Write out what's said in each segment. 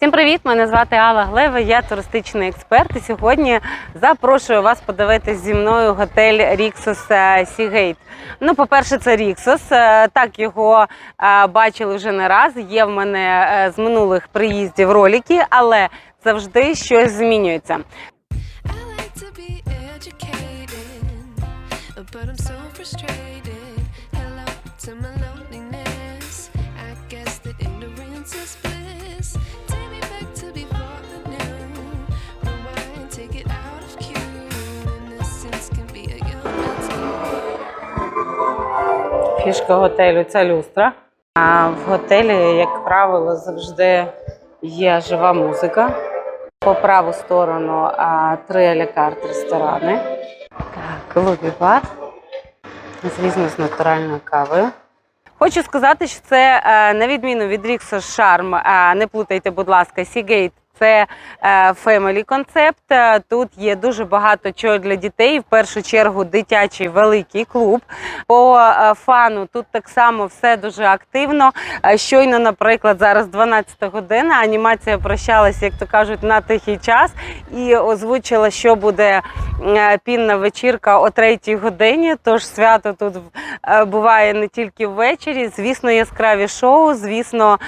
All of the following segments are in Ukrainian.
Всім привіт! Мене звати Алла Глева, я туристичний експерт. І сьогодні запрошую вас подивитись зі мною готель Ріксос Сігейт. Ну, по-перше, це Ріксос. Е, Так його е, бачили вже не раз. Є в мене е, з минулих приїздів ролики, але завжди щось змінюється. But I'm so frustrated. Фішка готелю це люстра. А в готелі, як правило, завжди є жива музика. По праву сторону три алякарт ресторани. Так, лобі-бар. Звісно, з натуральною кавою. Хочу сказати, що це е, на відміну від Ріксо Шарм, е, не плутайте, будь ласка, Сігейт. Це фемелі концепт. Тут є дуже багато чого для дітей. В першу чергу дитячий великий клуб. По е, фану тут так само все дуже активно. Е, Щойно, наприклад, зараз 12 година. Анімація прощалася, як то кажуть, на тихий час і озвучила, що буде е, пінна вечірка о 3 годині. Тож свято тут буває не тільки ввечері. Звісно, яскраві шоу, звісно,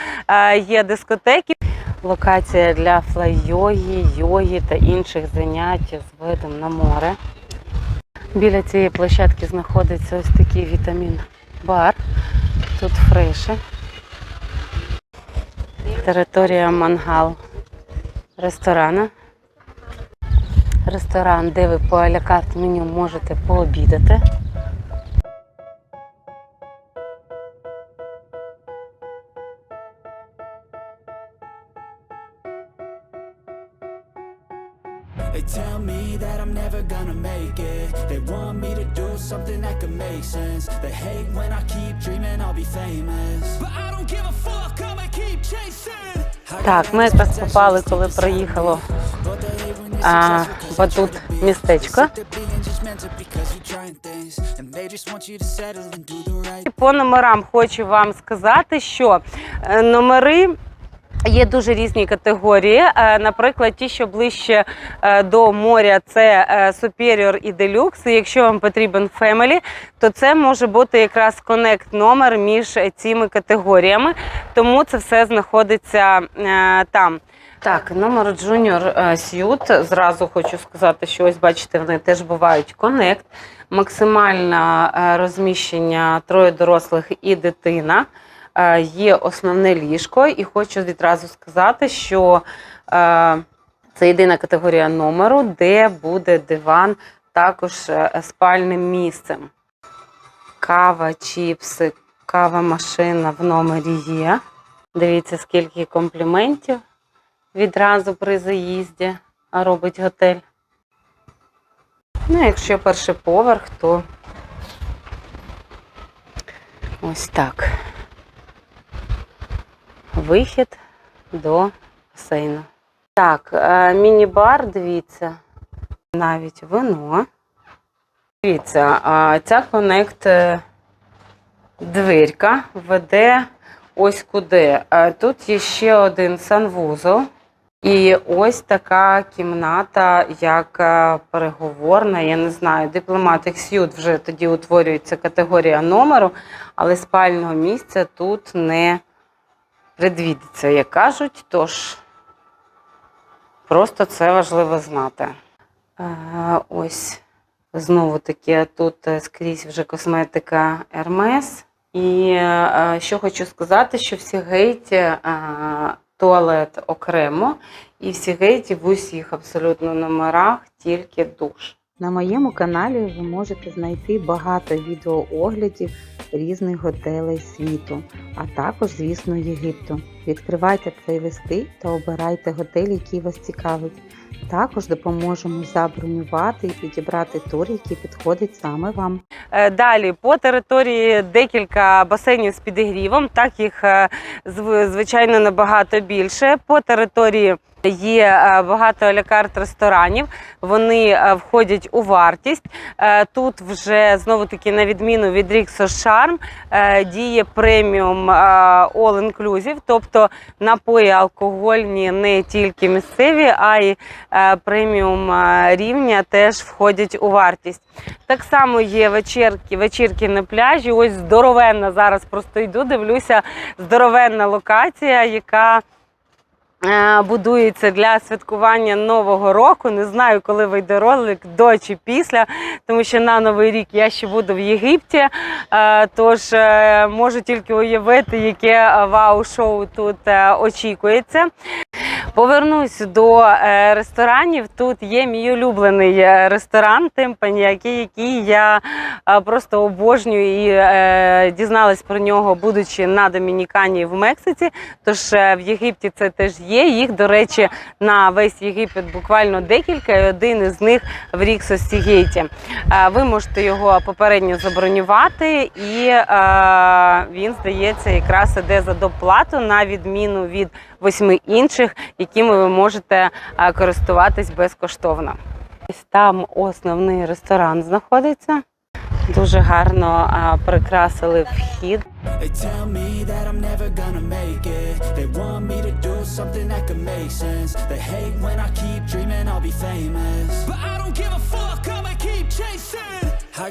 є дискотеки. Локація для флай-йоги, йоги та інших занять з видом на море. Біля цієї площадки знаходиться ось такий вітамін-бар. Тут фреші. Територія мангал ресторана. Ресторан, де ви по алякарт меню можете пообідати. They want me to do something that could make sense. They hate when I keep dreaming I'll be famous. But I don't give a fuck, I'ma keep chasing. Так, ми якраз попали, коли проїхало а, батут містечко. Right По номерам хочу вам сказати, що е, номери. Є дуже різні категорії. Е, Наприклад, ті, що ближче е, до моря, це е, Superior і Deluxe. Якщо вам потрібен Family, то це може бути якраз конект номер між цими категоріями. Тому це все знаходиться там. Так, номер Junior Suite. Зразу хочу сказати, що ось бачите, вони теж бувають Connect. Максимальне розміщення троє дорослих і дитина. Е, Є основне ліжко, і хочу відразу сказати, що е, це єдина категорія номеру, де буде диван також е, спальним місцем. Кава, чіпси, кава машина в номері є. Дивіться, скільки компліментів відразу при заїзді робить готель. Ну, якщо перший поверх, то ось так. Вихід до басейну. Так, е, міні-бар, дивіться, навіть вино. Дивіться, ця конект е, дверка веде ось куди. Е, Тут є ще один санвузол. І ось така кімната, як е, переговорна, я не знаю, дипломатик сют вже тоді утворюється категорія номеру, але спального місця тут не предвідеться, як кажуть, тож просто це важливо знати. Е, Ось знову таки тут е, скрізь вже косметика Hermes. І е, що хочу сказати, що в Сігейті е, туалет окремо, і в Сігейті в усіх абсолютно номерах тільки душ. На моєму каналі ви можете знайти багато відеооглядів різних готелей світу, а також, звісно, Єгипту. Відкривайте плейлисти та обирайте готель, який вас цікавить. Також допоможемо забронювати і підібрати тур, який підходить саме вам. Е, Далі по території декілька басейнів з підігрівом, так їх е, звичайно набагато більше. По території є е, багато алякарт ресторанів. Вони входять у вартість. Тут вже знову таки на відміну від Charm е, діє преміум е, all inclusive, тобто напої алкогольні не тільки місцеві, а й преміум е, рівня теж входять у вартість. Так само є вечірки, вечірки на пляжі. Ось здоровенна зараз просто йду, дивлюся, здоровенна локація, яка е, будується для святкування Нового року. Не знаю, коли вийде ролик до чи після, тому що на Новий рік я ще буду в Єгипті. Е, Тож е, можу тільки уявити, яке е, вау-шоу тут е, очікується. Повернусь до е, ресторанів. Тут є мій улюблений е, ресторан Тимпані, який, я е, просто обожнюю і дізналась про нього, будучи на Домінікані в Мексиці. Тож в Єгипті це теж є. Їх, до речі, на весь Єгипет буквально декілька, і один із них в Ріксості Гейті. Е, Ви можете його попередньо забронювати, і він здається якраз іде за доплату на відміну від восьми інших, якими ви можете е, користуватись безкоштовно. Ось там основний ресторан знаходиться. Дуже гарно е, прикрасили вхід. They hate when I keep dreaming I'll be famous. But I don't give a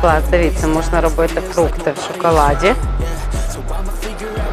Клас, дивіться, можна робити фрукти в шоколаді. Yeah, so I'ma figure out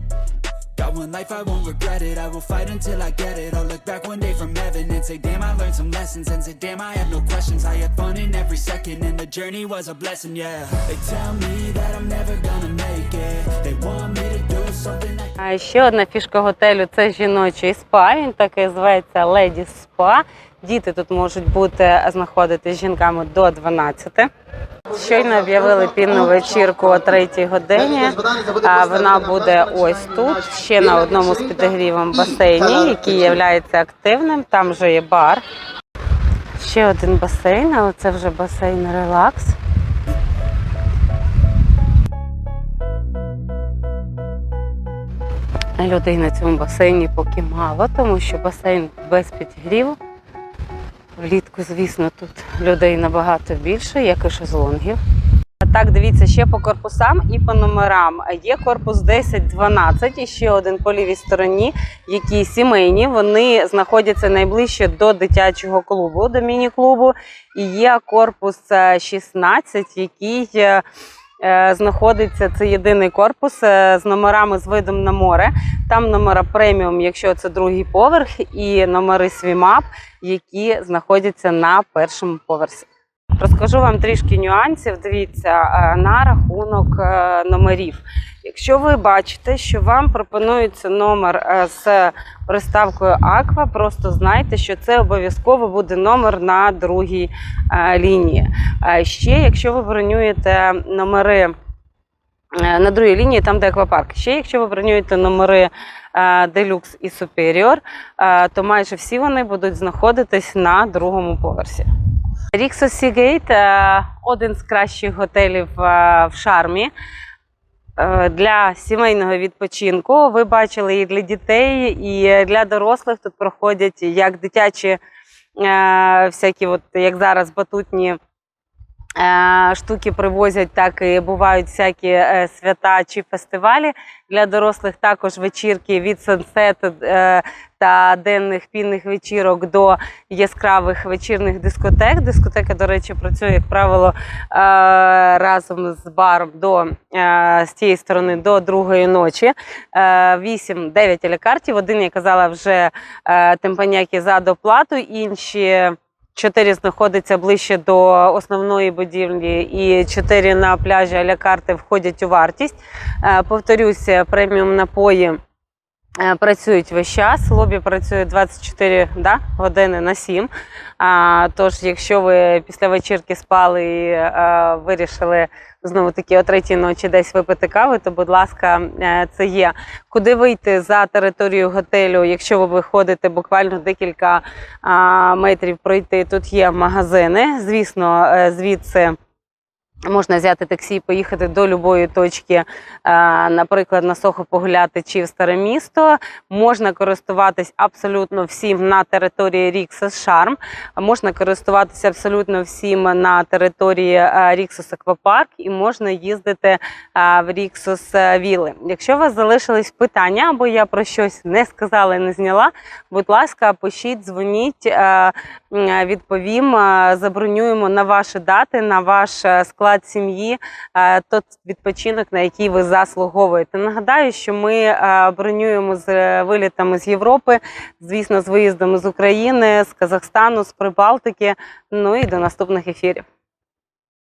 Got one life, I won't regret it. I will fight until I get it. I'll look back one day from heaven and say, Damn, I learned some lessons. And say, Damn, I had no questions. I had fun in every second, and the journey was a blessing, yeah. They tell me that I'm never gonna make it. They want me to. А ще одна фішка готелю це жіночий спа. Він такий зветься Ladies Spa. Діти тут можуть бути знаходитись з жінками до 12. Щойно об'явили пінну вечірку о 3 годині. А вона буде ось тут, ще на одному з підігрівом басейні, який є активним. Там вже є бар. Ще один басейн, але це вже басейн релакс. Людей на цьому басейні поки мало, тому що басейн без підігріву. Влітку, звісно, тут людей набагато більше, як і шезлонгів. Так, дивіться ще по корпусам і по номерам. Є корпус 10-12 і ще один по лівій стороні, які сімейні. Вони знаходяться найближче до дитячого клубу, до міні-клубу. І є корпус е, 16, який е, е, знаходиться. Це єдиний корпус е, з номерами з видом на море. Там номера преміум, якщо це другий поверх, і номери свімап, які знаходяться на першому поверсі. Розкажу вам трішки нюансів. Дивіться е, на рахунок е, номерів. Якщо ви бачите, що вам пропонується номер е, з приставкою Аква, просто знайте, що це обов'язково буде номер на другій е, лінії. Е, Ще, якщо ви бронюєте номери на другій лінії, там де аквапарк. Ще, якщо ви бронюєте номери Deluxe і е, то майже всі вони будуть знаходитись на другому поверсі. Ріксо Сігейт один з кращих готелів в Шармі. Е, для сімейного відпочинку. Ви бачили і для дітей, і для дорослих тут проходять як дитячі е, всякі, от як зараз батутні. Е, Штуки привозять, так і бувають всякі е, свята чи фестивалі. Для дорослих також вечірки від сансету та денних пінних вечірок до яскравих вечірних дискотек. Дискотека, до речі, працює, як правило, е, разом з баром до з тієї сторони до другої ночі. Е, 8-9 алякартів. Один я казала вже темпаняки за доплату, інші. Чотири знаходяться ближче до основної будівлі, і чотири на пляжі аля карти входять у вартість. Е, Повторюся, преміум напої працюють весь час. Лобі працює 24 да, години на 7. А, тож, якщо ви після вечірки спали і е, вирішили знову таки о третій ночі десь випити кави, то будь ласка, е, це є. Куди вийти за територію готелю, якщо ви виходите буквально декілька а, метрів пройти, тут є магазини. Звісно, е, звідси. Можна взяти таксі, і поїхати до будь-якої точки, е, наприклад, на Сохо погуляти чи в старе місто. Можна користуватись абсолютно всім на території Ріксос Шарм. Можна користуватися абсолютно всім на території е, Ріксос Аквапарк і можна їздити е, в Ріксос е, Віли. Якщо у вас залишились питання або я про щось не сказала і не зняла, будь ласка, пишіть, дзвоніть, е, відповім, е, забронюємо на ваші дати, на ваш е, склад сім'ї, е, тот відпочинок, на який ви заслуговуєте. Нагадаю, що ми е, бронюємо з е, вилітами з Європи, звісно, з виїздами з України, з Казахстану, з Прибалтики. Ну і до наступних ефірів.